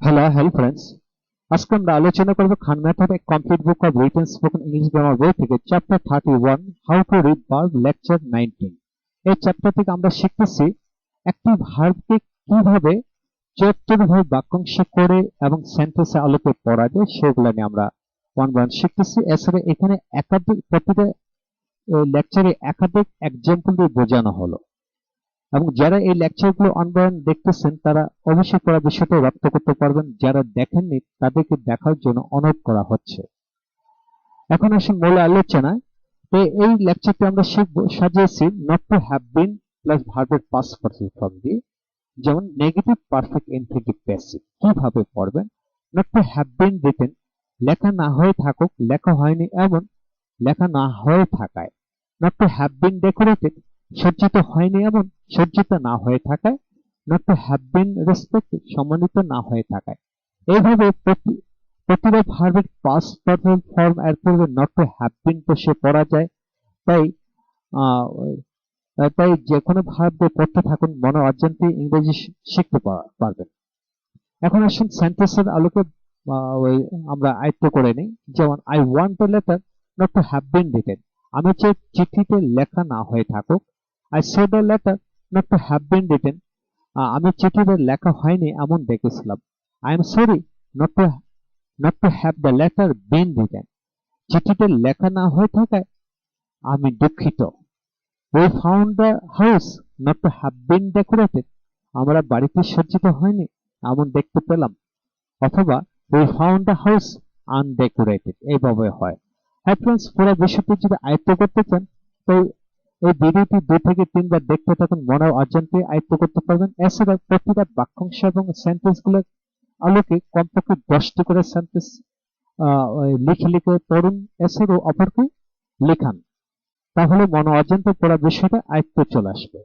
Hello hello friends আজকে আমরা আলোচনা করব Khan method a complete book of written spoken English grammar বই থেকে chapter thirty one how to read verb lecture nineteen এই chapter থেকে আমরা শিখতেছি একটি ভার্বকে কীভাবে চুয়াত্তরভাবে বাক্যাংশ করে এবং সেন্টেন্সে আলোকে পড়া যায় সেগুলো নিয়ে আমরা ওয়ান ওয়ান শিখতেছি। এছাড়া এখানে একাধিক প্রতিটা লেকচারে একাধিক এক্সাম্পল দিয়ে বোঝানো হলো। এবং যারা এই লেকচারগুলো অনলাইন দেখতেছেন, তারা অবশ্যই পড়া বিষয়টা রপ্ত করতে পারবেন। যারা দেখেননি, তাদেরকে দেখার জন্য অনুরোধ করা হচ্ছে। এখন আসুন মূল আলোচনায়। তো এই লেকচারটি আমরা শিখব, সাজিয়েছি not to have been plus ভার্বের পাস পার্সেল ফর্ম দিয়ে। যেমন নেগেটিভ পারফেক্ট ইনফিনিটিভ প্যাসিভ কীভাবে পড়বেন? Not to have been written লেখা না হয়ে থাকুক, লেখা হয়নি এমন, লেখা না হয়ে থাকায়। Not to have been decorated সজ্জিত হয়নি এমন, সজ্জিত না হয়ে থাকায় not to have been respected সম্মানিত না হয়ে থাকায়। এইভাবে প্রতি প্রতিটা ভার্বের পাস পারফেক্ট ফর্ম এর পূর্বে নট টু হ্যাভ বিন বসে পড়া যায়। তাই তাই যে কোনো ভার্ব পড়তে থাকুন, মনে অজান্তে ইংরেজি শিখতে পারবেন। এখন আসুন সেন্টেন্সের আলোকে ওই আমরা আয়ত্ত করে নিই। যেমন I want the letter not to have been written আমি চাই চিঠিতে লেখা না হয়ে থাকুক। I say the letter not to have been written আমি চিঠিতে লেখা হয়নি, এমন দেখেছিলাম। I am sorry not to not to have the letter been written চিঠিতে লেখা না হয়ে থাকায় আমি দুঃখিত। We found the house not to have been decorated আমরা বাড়িতে সজ্জিত হয়নি, এমন দেখতে পেলাম। অথবা we found the house undecorated এইভাবে হয়। হ্যাঁ ফ্রেন্ডস পুরো বিষয়টি যদি আয়ত্ত করতে চান তো এই ভিডিওটি দুই থেকে তিনবার দেখতে থাকুন মনে অজান্তে আয়ত্ত করতে পারবেন। এছাড়া প্রতিটা বাক্যাংশ এবং সেন্টেন্সগুলো আলোকে কমপক্ষে দশটি করে সেন্টেন্স লিখে লিখে পড়ুন। এছাড়াও অপরকে লেখান। তাহলে মনে অজান্তে পড়া বিষয়টা আয়ত্ত চলে আসবে।